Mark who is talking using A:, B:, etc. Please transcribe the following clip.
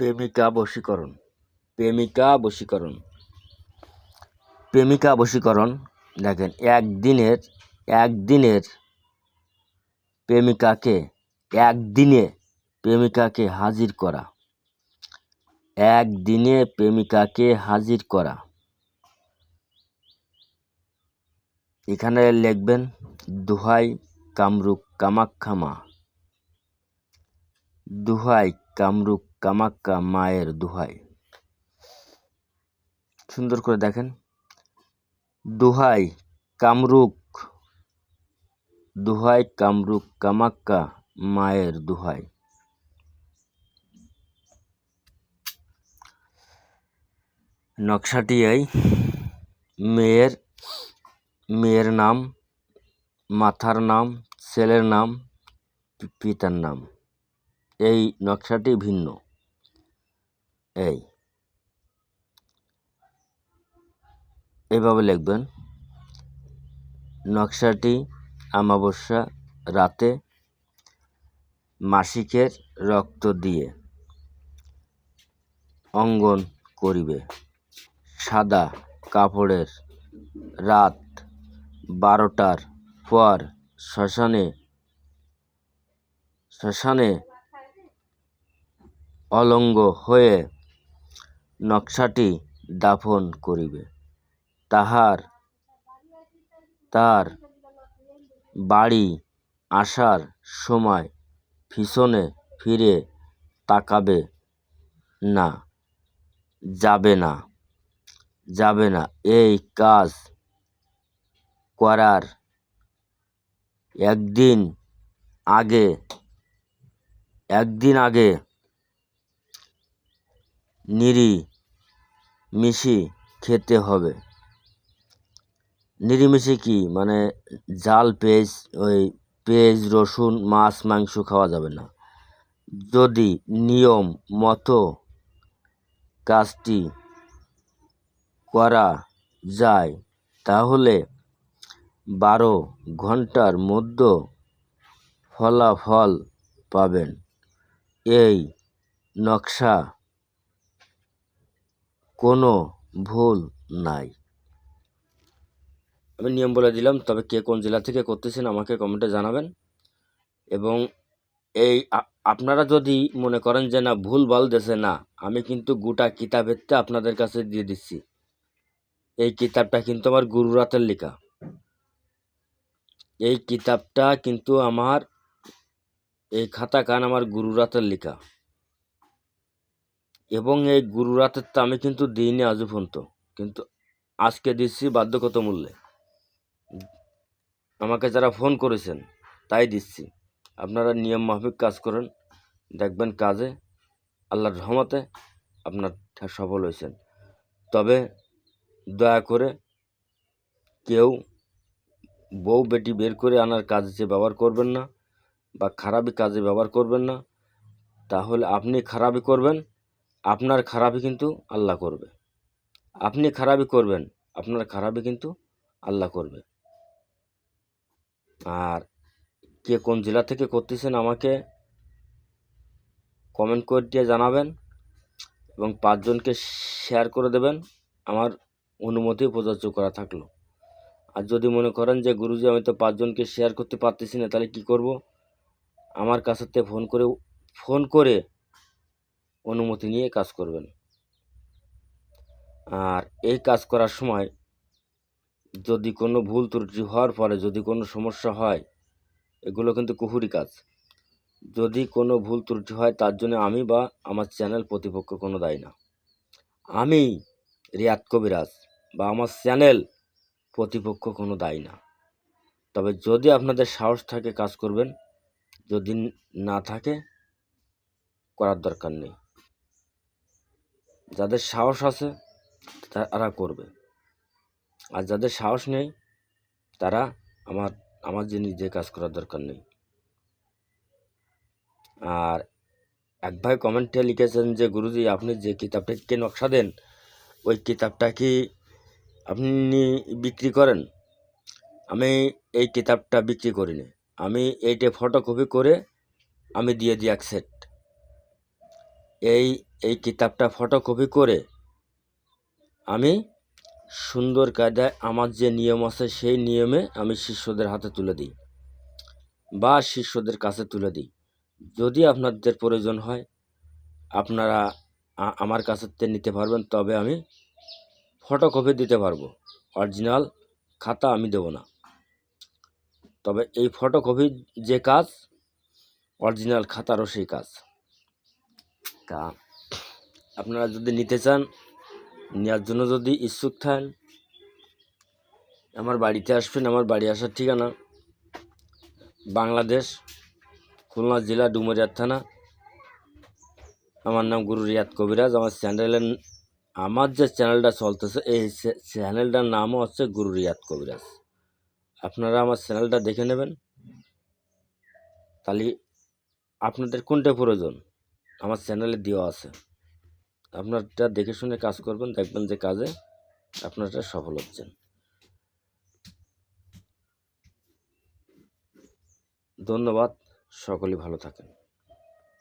A: প্রেমিকা বশীকরণ। প্রেমিকা বশীকরণ। প্রেমিকা বশীকরণ, দেখেন, একদিনের একদিনের প্রেমিকাকে, একদিনে প্রেমিকাকে হাজির করা। একদিনে প্রেমিকাকে হাজির করা। এখানে লিখবেন, দুহাই কামরূপ কামাক্ষামা দুহাই কামরূপ কামাক্কা মায়ের দোহাই। সুন্দর করে দেখেন। দোহাই কামরূপ দোহাই কামরূপ কামাক্কা মায়ের দোহাই। নকশাটি এই মেয়ের মেয়ের নাম, মাথার নাম, ছেলের নাম পিতার নাম। এই নকশাটি ভিন্ন। এই এভাবে লিখবেন, নকশাটি আমাবস্যা রাতে মাসিকের রক্ত দিয়ে অঙ্গন করিবে। সাদা কাপড়ের রাত বারোটার পর শ্মশানে শ্মশানে অলঙ্গ হয়ে নকশাটি দাফন করিবে। তাহার, তার বাড়ি আসার সময় পিছনে ফিরে তাকাবে না, যাবে না যাবে না। এই কাজ করার একদিন আগে একদিন আগে নিরি মিশি খেতে হবে। নিরিমিষি কি? মানে জাল, পেঁয়াজ, ওই পেঁয়াজ, রসুন, মাছ, মাংস খাওয়া যাবে না। যদি নিয়ম মতো কাজটি করা যায়, তাহলে বারো ঘণ্টার মধ্যে ফলাফল পাবেন। এই নকশা কোনো ভুল নাই। আমি নিয়ম বলে দিলাম, তবে কে কোন জেলা থেকে করতেছেন আমাকে কমেন্টে জানাবেন। এবং এই আপনারা যদি মনে করেন যে না, ভুল ভালো দেশে না, আমি কিন্তু গোটা কিতাবেরতে আপনাদের কাছে দিয়ে দিচ্ছি। এই কিতাবটা কিন্তু আমার গুরুরাতের লেখা। এই কিতাবটা কিন্তু আমার, এই খাতা কান আমার গুরুরাতের লেখা। এবং এই গুরুরাতের তো আমি কিন্তু দিইনি আজও পর্যন্ত। কিন্তু আজকে দিচ্ছি বাধ্যগত মূল্যে। আমাকে যারা ফোন করেছেন, তাই দিচ্ছি। আপনারা নিয়ম মাফিক কাজ করেন, দেখবেন কাজে, আল্লাহর রহমতে আপনার সফল হয়েছেন। তবে দয়া করে কেউ বউ বেটি বের করে আনার কাজে ব্যবহার করবেন না বা খারাপই কাজে ব্যবহার করবেন না, তাহলে আপনি খারাপই করবেন। আপনার খারাপই কিন্তু আল্লাহ করবে। আপনি খারাপই করবেন, আপনার খারাপই কিন্তু আল্লাহ করবে। আর কে কোন জেলা থেকে করতেছেন আমাকে কমেন্ট করে দিয়ে জানাবেন এবং পাঁচজনকে শেয়ার করে দেবেন। আমার অনুমতি প্রযোজ্য করা থাকল। আর যদি মনে করেন যে, গুরুজি, আমি তো পাঁচজনকে শেয়ার করতে পারতেছি না, তাহলে কি করব? আমার কাছেতে ফোন করে ফোন করে অনুমতি নিয়ে কাজ করবেন। আর এই কাজ করার সময় যদি কোনো ভুল ত্রুটি হওয়ার পরে যদি কোনো সমস্যা হয়, এগুলো কিন্তু কুহুরি কাজ। যদি কোনো ভুল ত্রুটি হয়, তার জন্য আমি বা আমার চ্যানেল প্রতিপক্ষ কোনো দায়ী না। আমি রিয়াদ কবিরাজ বা আমার চ্যানেল প্রতিপক্ষ কোনো দায়ী না। তবে যদি আপনাদের সাহস থাকে কাজ করবেন, যদি না থাকে, করার দরকার নেই। যাদের সাহস আছে, তারা করবে। আর যাদের সাহস নেই, তারা আমার আমার জিনিস দিয়ে কাজ করার দরকার নেই। আর এক ভাই কমেন্টে লিখেছেন যে, গুরুজি, আপনি যে কিতাবটাকে নকশা দেন, ওই কিতাবটা কি আপনি বিক্রি করেন? আমি এই কিতাবটা বিক্রি করিনি। আমি এইটা ফটোকপি করে আমি দিয়ে দিই এক সেট এই এই কিতাবটা ফটোকপি করে আমি সুন্দর কায়দায় আমার যে নিয়ম আছে সেই নিয়মে আমি শিষ্যদের হাতে তুলে দিই বা শিষ্যদের কাছে তুলে দিই। যদি আপনাদের প্রয়োজন হয়, আপনারা আমার কাছে নিতে পারবেন, তবে আমি ফটোকপি দিতে পারব। অরিজিনাল খাতা আমি দেব না। তবে এই ফটোকপির যে কাজ অরিজিনাল খাতারও সেই কাজ। তা আপনারা যদি নিতে চান, নেওয়ার জন্য যদি ইচ্ছুক থাকেন, আমার বাড়িতে আসবেন, আমার বাড়ি আসার ঠিকানা বাংলাদেশ, খুলনা জেলা ডুমরিয়া থানা। আমার নাম গুরু রিয়াদ কবিরাজ। আমার চ্যানেলের আমার যে চ্যানেলটা চলতেছে, এই চ্যানেলটার নামও হচ্ছে গুরু রিয়াদ কবিরাজ। আপনারা আমার চ্যানেলটা দেখে নেবেন। তাহলে আপনাদের কোনটা প্রয়োজন? আমার চ্যানেলে দেওয়া আছে। আপনারটা দেখে শুনে কাজ করবেন, দেখবেন যে কাজে আপনারটা সফল হচ্ছেন। ধন্যবাদ সকলে ভালো থাকেন।